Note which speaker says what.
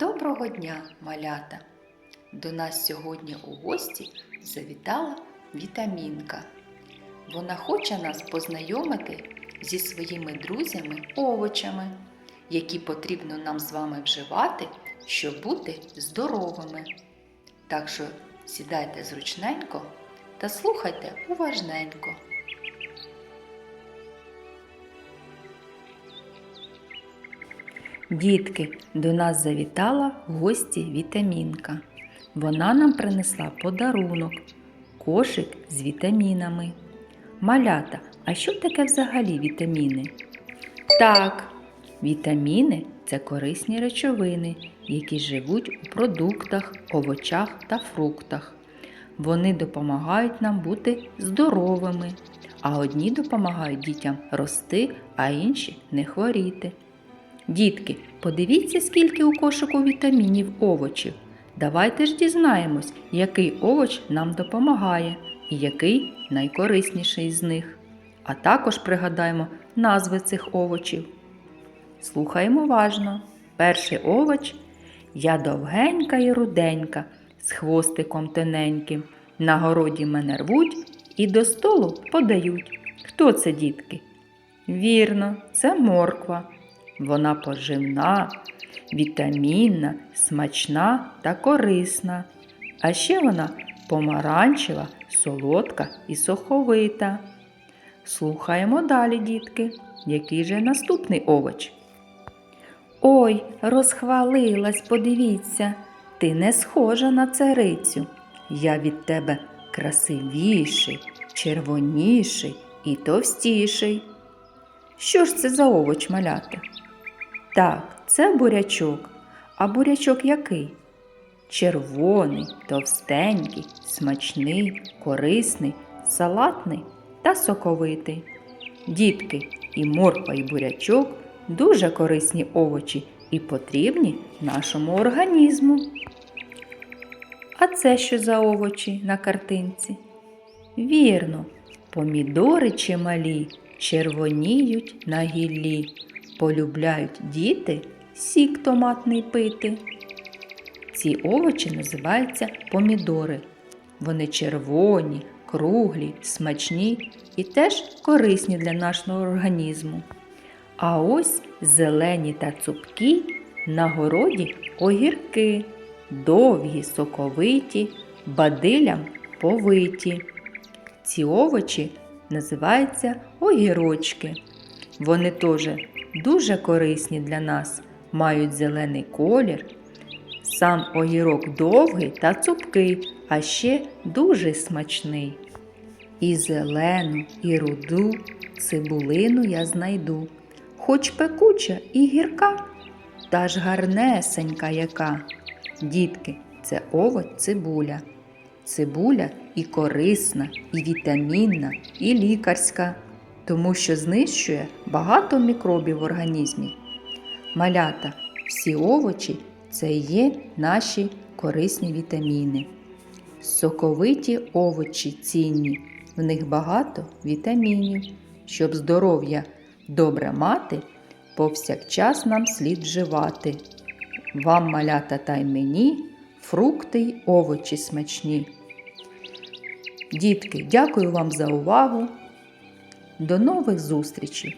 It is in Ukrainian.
Speaker 1: Доброго дня, малята! До нас сьогодні у гості завітала вітамінка. Вона хоче нас познайомити зі своїми друзями овочами, які потрібно нам з вами вживати, щоб бути здоровими. Так що сідайте зручненько та слухайте уважненько. Дітки, до нас завітала в гості вітамінка. Вона нам принесла подарунок, кошик з вітамінами. Малята, а що таке взагалі вітаміни? Так, вітаміни це корисні речовини, які живуть у продуктах, овочах та фруктах. Вони допомагають нам бути здоровими, а одні допомагають дітям рости, а інші не хворіти. Дітки, подивіться, скільки у кошику вітамінів овочів. Давайте ж дізнаємось, який овоч нам допомагає і який найкорисніший з них. А також пригадаємо назви цих овочів. Слухаємо уважно. Перший овоч я довгенька і руденька, з хвостиком тоненьким. На городі мене рвуть і до столу подають. Хто це, дітки? Вірно, це морква. Вона поживна, вітамінна, смачна та корисна. А ще вона помаранчева, солодка і соховита. Слухаємо далі, дітки, який же наступний овоч. Ой, розхвалилась, подивіться, ти не схожа на царицю. Я від тебе красивіший, червоніший і товстіший. Що ж це за овоч малята? Так, це бурячок. А бурячок який? Червоний, товстенький, смачний, корисний, салатний та соковитий. Дітки, і морква, і бурячок дуже корисні овочі і потрібні нашому організму. А це що за овочі на картинці? Вірно, помідори чималі червоніють на гіллі, полюбляють діти сік томатний пити. Ці овочі називаються помідори. Вони червоні, круглі, смачні і теж корисні для нашого організму. А ось зелені та цупкі на городі огірки, довгі, соковиті, бадилям повиті. Ці овочі називаються огірочки. Вони теж дуже корисні для нас, мають зелений колір. Сам огірок довгий та цупкий, а ще дуже смачний. І зелену, і руду цибулину я знайду, хоч пекуча і гірка, та ж гарнесенька яка. Дітки, це овоч цибуля. Цибуля і корисна, і вітамінна, і лікарська, тому що знищує багато мікробів в організмі. Малята, всі овочі це є наші корисні вітаміни. Соковиті овочі цінні, в них багато вітамінів. Щоб здоров'я добре мати, повсякчас нам слід вживати. Вам, малята, та й мені, фрукти й овочі смачні. Дітки, дякую вам за увагу. До нових зустрічей!